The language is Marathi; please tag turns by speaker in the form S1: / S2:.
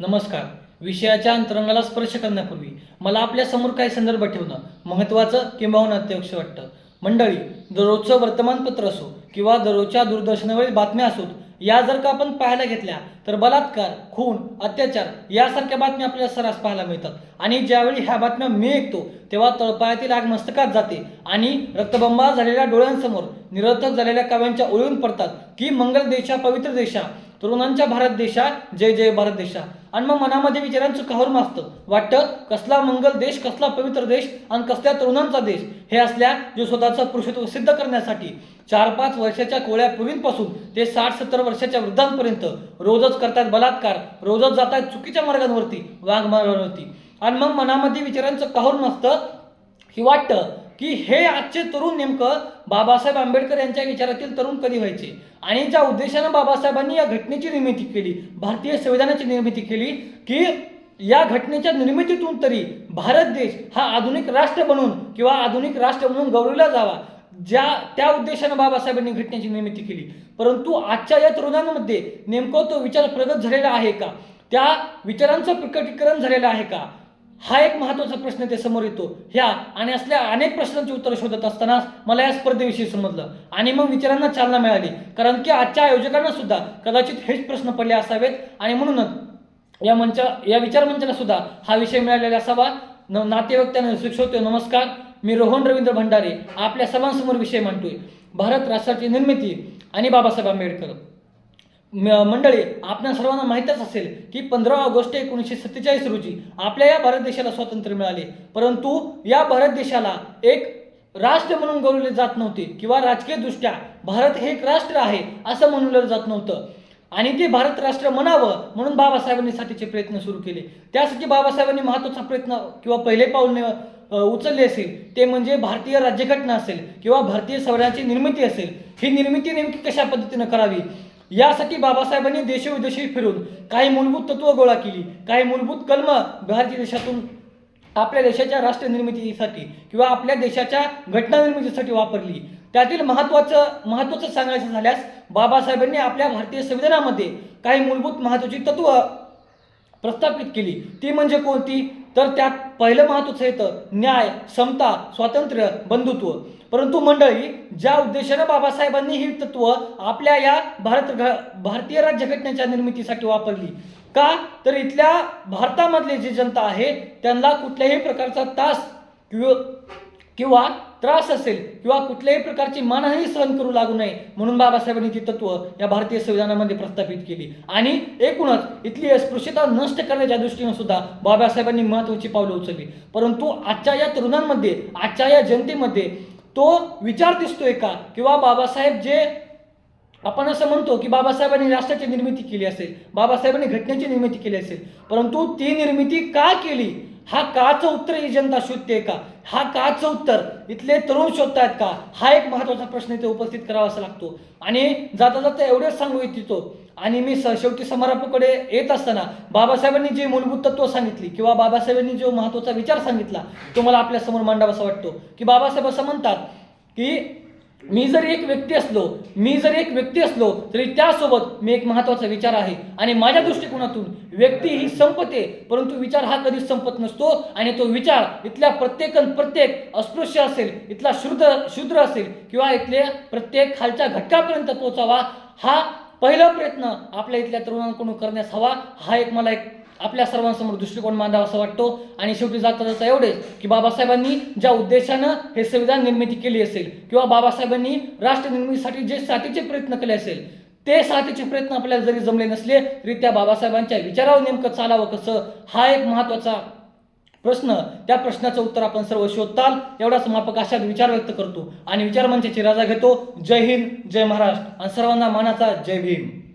S1: नमस्कार. विषयाच्या अंतरंगाला स्पर्श करण्यापूर्वी मला आपल्यासमोर काही संदर्भ ठेवणं महत्त्वाचं किंबहुना अत्यक्ष वाटतं. मंडळी दररोजचं वर्तमानपत्र असो किंवा दररोजच्या दूरदर्शनावरील बातम्या असोत या जर का आपण पाहायला घेतल्या तर बलात्कार खून अत्याचार यासारख्या बातम्या आपल्याला सर्रास पाहायला मिळतात. आणि ज्यावेळी ह्या बातम्या मी ऐकतो तेव्हा तळपायातील आग मस्तकात जाते आणि रक्तबंबा झालेल्या डोळ्यांसमोर निरर्थक झालेल्या काव्यांच्या ओळून पडतात की मंगल देशा पवित्र देशा तरुणांच्या भारत देशा जय जय भारत देशा आणि मग मनामध्ये विचारांचं कहर मासतं वाटतं कसला मंगल देश कसला पवित्र देश आणि कसल्या तरुणांचा देश. हे असल्या जो स्वतःचं पुरुषत्व सिद्ध करण्यासाठी चार पाच वर्षाच्या कोळ्या पूर्वींपासून ते साठ सत्तर वर्षाच्या वृद्धांपर्यंत रोजच करतात बलात्कार रोजच जातात चुकीच्या मार्गांवरती वाघ मार्गांवरती आणि मग मनामध्ये विचारांचं कहर नसतं की वाटतं की हे आजचे तरुण नेमकं बाबासाहेब आंबेडकर यांच्या विचारातील तरुण कधी व्हायचे? आणि ज्या उद्देशानं बाबासाहेबांनी या घटनेची निर्मिती केली भारतीय संविधानाची निर्मिती केली की या घटनेच्या निर्मितीतून तरी भारत देश हा आधुनिक राष्ट्र बनून किंवा आधुनिक राष्ट्र म्हणून गौरवला जावा ज्या त्या उद्देशानं बाबासाहेबांनी घटनेची निर्मिती केली. परंतु आजच्या या तरुणांमध्ये नेमकं तो विचार प्रगत झालेला आहे का? त्या विचारांचं प्रकटीकरण झालेलं आहे का? हा एक महत्त्वाचा प्रश्न ते समोर येतो. ह्या आणि असल्या अनेक प्रश्नांची उत्तरं शोधत असताना मला या स्पर्धेविषयी समजलं. आणि मग विचारांना चालना मिळाली. कारण की आजच्या आयोजकांना सुद्धा कदाचित हेच प्रश्न पडले असावेत. आणि म्हणूनच या मंच या विचार मंचाला सुद्धा हा विषय मिळालेला असावा. न नातेवाईक शिक्षवतोय नमस्कार. मी रोहन रवींद्र भंडारे आपल्या सर्वांसमोर विषय मांडतोय. भारत राष्ट्राची निर्मिती आणि बाबासाहेब आंबेडकर. मंडळी आपल्या सर्वांना माहीतच असेल की पंधरा ऑगस्ट एकोणीसशे सत्तेचाळीस रोजी आपल्या या भारत देशाला स्वातंत्र्य मिळाले. परंतु या भारत देशाला एक राष्ट्र म्हणून गौरवले जात नव्हते किंवा राजकीयदृष्ट्या भारत हे एक राष्ट्र आहे असं म्हणलं जात नव्हतं. आणि ते भारत राष्ट्र म्हणावं म्हणून बाबासाहेबांनी साठीचे प्रयत्न सुरू केले. त्यासाठी बाबासाहेबांनी महत्त्वाचा प्रयत्न किंवा पहिले पाऊल ने- उचलले असेल ते म्हणजे भारतीय राज्यघटना असेल किंवा भारतीय संविधानाची निर्मिती असेल. ही निर्मिती नेमकी कशा पद्धतीनं करावी? यासाठी बाबासाहेबांनी देशोविदेशी फिरून काही मूलभूत तत्व गोळा केली. काही मूलभूत कलम भारतीय देशातून आपल्या देशाच्या राष्ट्र निर्मितीसाठी किंवा आपल्या देशाच्या घटना निर्मितीसाठी वापरली. त्यातील महत्त्वाचं महत्त्वाचं सांगायचं झाल्यास बाबासाहेबांनी आपल्या भारतीय संविधानामध्ये काही मूलभूत महत्त्वाची तत्व प्रस्थापित केली. ती म्हणजे कोणती? तर त्यात पहिलं महत्वाचं येतं न्याय समता स्वातंत्र्य बंधुत्व. परंतु मंडळी ज्या उद्देशानं बाबासाहेबांनी ही तत्व आपल्या या भारत घ भारतीय राज्यघटनेच्या निर्मितीसाठी वापरली. का? तर इथल्या भारतामधले जे जनता आहे त्यांना कुठल्याही प्रकारचा तास किंवा किंवा त्रास असेल किंवा कुठल्याही प्रकारची मानहानी सहन करू लागू नये म्हणून बाबासाहेबांनी ती तत्व या भारतीय संविधानामध्ये प्रस्थापित केली. आणि एकूणच इथली अस्पृश्यता नष्ट करण्याच्या दृष्टीने सुद्धा बाबासाहेबांनी महत्वाची पावलं उचलली. परंतु आजच्या या तरुणांमध्ये आजच्या या जनतेमध्ये तो विचार दिसतोय का? किंवा बाबासाहेब जे आपण असं म्हणतो की बाबासाहेबांनी राष्ट्राची निर्मिती केली असेल बाबासाहेबांनी घटनेची निर्मिती केली असेल परंतु ती निर्मिती का केली? हा काचं उत्तर ही जनता शोधते का? हा काचं उत्तर इथले तरुण शोधतायत का? हा एक महत्त्वाचा प्रश्न इथे उपस्थित करावासा लागतो. आणि जाता जाता एवढेच सांगू इच्छितो. आणि मी स शेवटी समारोपाकडे येत असताना बाबासाहेबांनी जी मूलभूत तत्व सांगितली किंवा बाबासाहेबांनी जो महत्त्वाचा विचार सांगितला तो मला आपल्यासमोर मांडावासा वाटतो. की बाबासाहेब असं म्हणतात की मी जरी एक व्यक्ती असलो मी जरी एक व्यक्ती असलो तरी त्यासोबत मी एक महत्त्वाचा विचार आहे. आणि माझ्या दृष्टिकोनातून व्यक्ती ही संपते परंतु विचार हा कधीच संपत नसतो. आणि तो विचार इथल्या प्रत्येक प्रत्येक अस्पृश्य असेल इथला शूद्र शूद्र असेल किंवा इथल्या प्रत्येक खालच्या घटकापर्यंत पोचावा हा पहिला प्रयत्न आपल्या इथल्या तरुणांकडून करण्यास हवा. हा एक मला एक आपल्या सर्वांसमोर दृष्टिकोन मांडावा असं वाटतो. आणि शेवटी जाता जाता एवढेच की बाबासाहेबांनी ज्या उद्देशानं हे संविधान निर्मिती केली असेल किंवा बाबासाहेबांनी राष्ट्र निर्मितीसाठी जे साथीचे प्रयत्न केले असेल ते साथीचे प्रयत्न आपल्याला जरी जमले नसले तरी त्या बाबासाहेबांच्या विचारावर नेमकं चालावं कसं? हा एक महत्त्वाचा प्रश्न. त्या प्रश्नाचं उत्तर आपण सर्व शोधताल. एवढाच मापक अशात विचार व्यक्त करतो. आणि विचार मंचाची राजा घेतो. जय हिंद जय महाराष्ट्र. आणि सर्वांना मानाचा जय भीम.